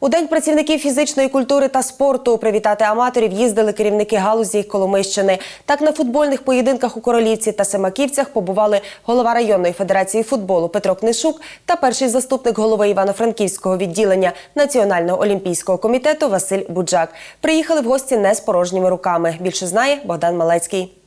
У день працівників фізичної культури та спорту привітати аматорів їздили керівники галузі Коломищини. Так на футбольних поєдинках у Королівці та Семаківцях побували голова районної федерації футболу Петро Книшук та перший заступник голови Івано-Франківського відділення Національного олімпійського комітету Василь Буджак. Приїхали в гості не з порожніми руками. Більше знає Богдан Малецький.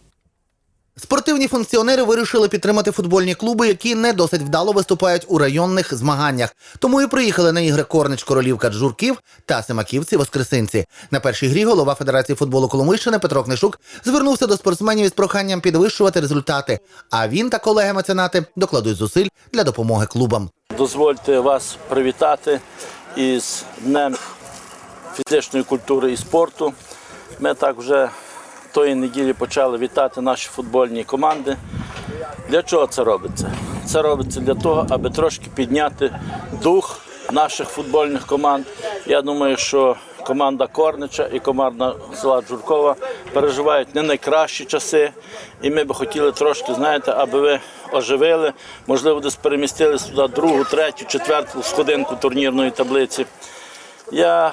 Спортивні функціонери вирішили підтримати футбольні клуби, які не досить вдало виступають у районних змаганнях. Тому і приїхали на ігри Корнич Королівка Джурків та Семаківці Воскресинці. На першій грі голова Федерації футболу Коломийщини Петро Книшук звернувся до спортсменів із проханням підвищувати результати. А він та колеги меценати докладуть зусиль для допомоги клубам. Дозвольте вас привітати із Днем фізичної культури і спорту. Ми так вже тої неділі почали вітати наші футбольні команди. Для чого це робиться? Це робиться для того, аби трошки підняти дух наших футбольних команд. Я думаю, що команда Корнича і команда села Джуркова переживають не найкращі часи. І ми би хотіли трошки, знаєте, аби ви оживили, можливо, десь перемістили сюди другу, третю, четверту сходинку турнірної таблиці. Я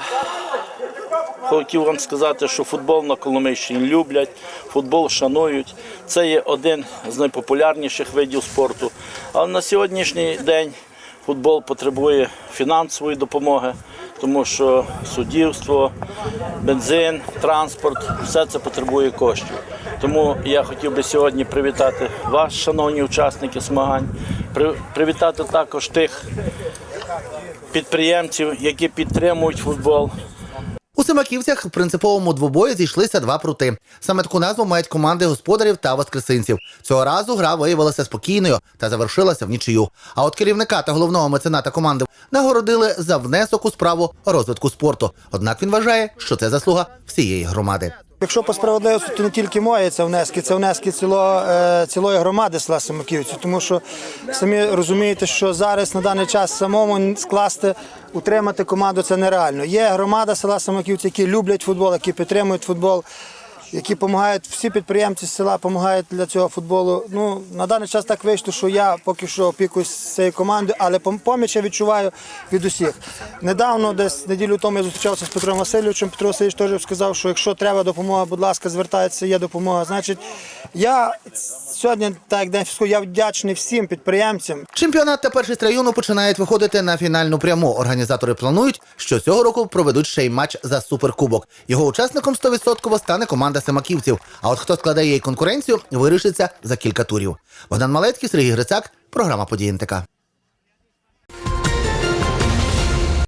хотів вам сказати, що футбол на Коломийщині люблять, футбол шанують. Це є один з найпопулярніших видів спорту. Але на сьогоднішній день футбол потребує фінансової допомоги, тому що суддівство, бензин, транспорт все це потребує коштів. Тому я хотів би сьогодні привітати вас, шановні учасники змагань, привітати також тих підприємців, які підтримують футбол. Семаківцях в принциповому двобої зійшлися два прути. Саме таку назву мають команди господарів та воскресинців. Цього разу гра виявилася спокійною та завершилася в нічию. А от керівника та головного мецената команди нагородили за внесок у справу розвитку спорту. Однак він вважає, що це заслуга всієї громади. Якщо по справедливості, то не тільки моє це внески, це внески ціло, е, цілої громади села Самоківці. Тому що самі розумієте, що зараз на даний час самому скласти, утримати команду це нереально. Є громада села Самоківці, які люблять футбол, які підтримують футбол, які допомагають, всі підприємці з села допомагають для цього футболу. Ну, на даний час так вийшло, що я поки що опікуюсь цією командою, але поміч я відчуваю від усіх. Недавно, десь неділю тому я зустрічався з Петром Васильовичем. Петро Васильович теж сказав, що якщо треба допомога, будь ласка, звертається, є допомога. Значить, я сьогодні, так день фізку. я вдячний всім підприємцям, Чемпіонат та першість району починають виходити на фінальну пряму. Організатори планують, що цього року проведуть ще й матч за суперкубок. Його учасником 100% стане команда Семаківців. А от хто складає їй конкуренцію, вирішиться за кілька турів. Богдан Малецький, Сергій Грицак, програма «Події НТК».